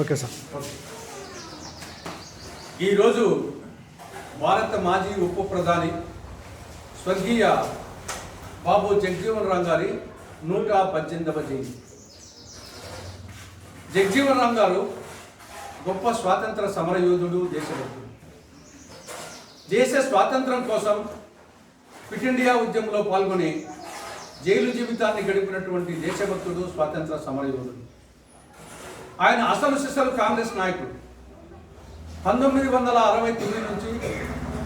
Okay sir. ఈరోజు భారత మాజీ ఉప ప్రధాని స్వర్గీయ బాబు జగజీవన్ రామ్ గారి నూట పద్దెనిమిదవ జయంతి. జగజీవన్ రామ్ గారు గొప్ప స్వాతంత్ర సమరయోధుడు దేశభక్తుడు. దేశ స్వాతంత్రం కోసం క్విట్ ఇండియా ఉద్యమంలో పాల్గొని జైలు జీవితాన్ని గడిపినటువంటి దేశభక్తుడు స్వాతంత్ర సమరయోధుడు. ఆయన అసలు సిసలు కాంగ్రెస్ నాయకుడు. పంతొమ్మిది వందల అరవై తొమ్మిది నుంచి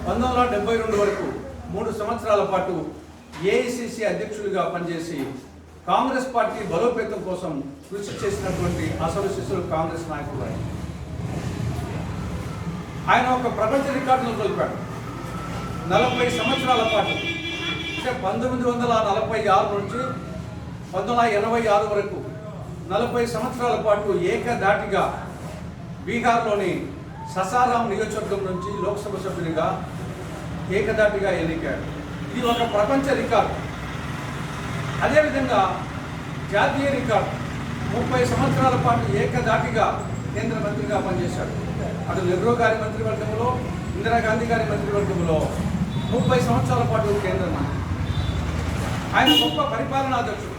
పంతొమ్మిది వందల డెబ్బై రెండు వరకు మూడు సంవత్సరాల పాటు ఏఐసిసి అధ్యక్షుడిగా పనిచేసి కాంగ్రెస్ పార్టీ బలోపేతం కోసం కృషి చేసినటువంటి అసలు శిశులు కాంగ్రెస్ నాయకుడు ఆయన. ఆయన ఒక ప్రపంచ రికార్డును తెలిపాడు. నలభై సంవత్సరాల పాటు అంటే పంతొమ్మిది వందల నలభై ఆరు నుంచి పంతొమ్మిది వందల ఎనభై ఆరు వరకు నలభై సంవత్సరాల పాటు ఏకధాటిగా బీహార్లోని ససారాం నియోజకవర్గం నుంచి లోక్సభ సభ్యునిగా ఏకధాటిగా ఎన్నికాడు. ఇది ఒక ప్రపంచ రికార్డు. అదేవిధంగా జాతీయ రికార్డు. ముప్పై సంవత్సరాల పాటు ఏకధాటిగా కేంద్ర మంత్రిగా పనిచేశాడు. అటు నెహ్రూ గారి మంత్రివర్గంలో ఇందిరాగాంధీ గారి మంత్రివర్గంలో ముప్పై సంవత్సరాల పాటు కేంద్ర మంత్రి. ఆయన గొప్ప పరిపాలనాధ్యక్షుడు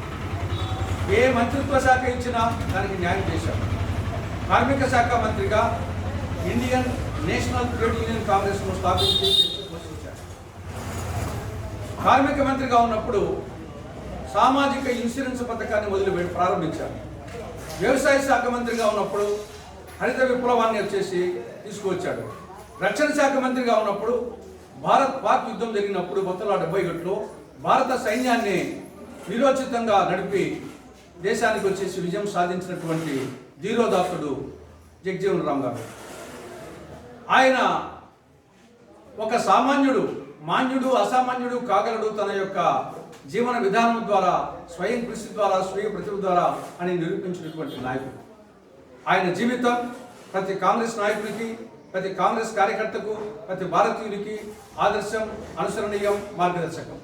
ఏ మంత్రిత్వ శాఖ ఇచ్చినా దానికి న్యాయం చేశాడు కార్మిక శాఖ మంత్రిగా ఇండియన్ నేషనల్ ట్రేడ్ యూనియన్ కాంగ్రెస్ను స్థాపించి కార్మిక మంత్రిగా ఉన్నప్పుడు సామాజిక ఇన్సూరెన్స్ పథకాన్ని వదిలిపెట్టి ప్రారంభించారు. వ్యవసాయ శాఖ మంత్రిగా ఉన్నప్పుడు హరిత విప్లవాన్ని వచ్చేసి తీసుకువచ్చాడు. రక్షణ శాఖ మంత్రిగా ఉన్నప్పుడు భారత్ పాక్ యుద్ధం జరిగినప్పుడు పంతొమ్మిది డెబ్బై ఒకటిలో భారత సైన్యాన్ని నిరోచితంగా నడిపి దేశానికి వచ్చేసి విజయం సాధించినటువంటి ధీరోదాసుడు జగ్జీవన్ రామ్ గారు. ఆయన ఒక సామాన్యుడు మాన్యుడు అసామాన్యుడు కాగలడు తన యొక్క జీవన విధానం ద్వారా స్వయం కృషి ద్వారా స్వీయ ప్రతిభ ద్వారా అని నిరూపించినటువంటి నాయకుడు. ఆయన జీవితం ప్రతి కాంగ్రెస్ నాయకుడికి ప్రతి కాంగ్రెస్ కార్యకర్తకు ప్రతి భారతీయుడికి ఆదర్శం అనుసరణీయం మార్గదర్శకం.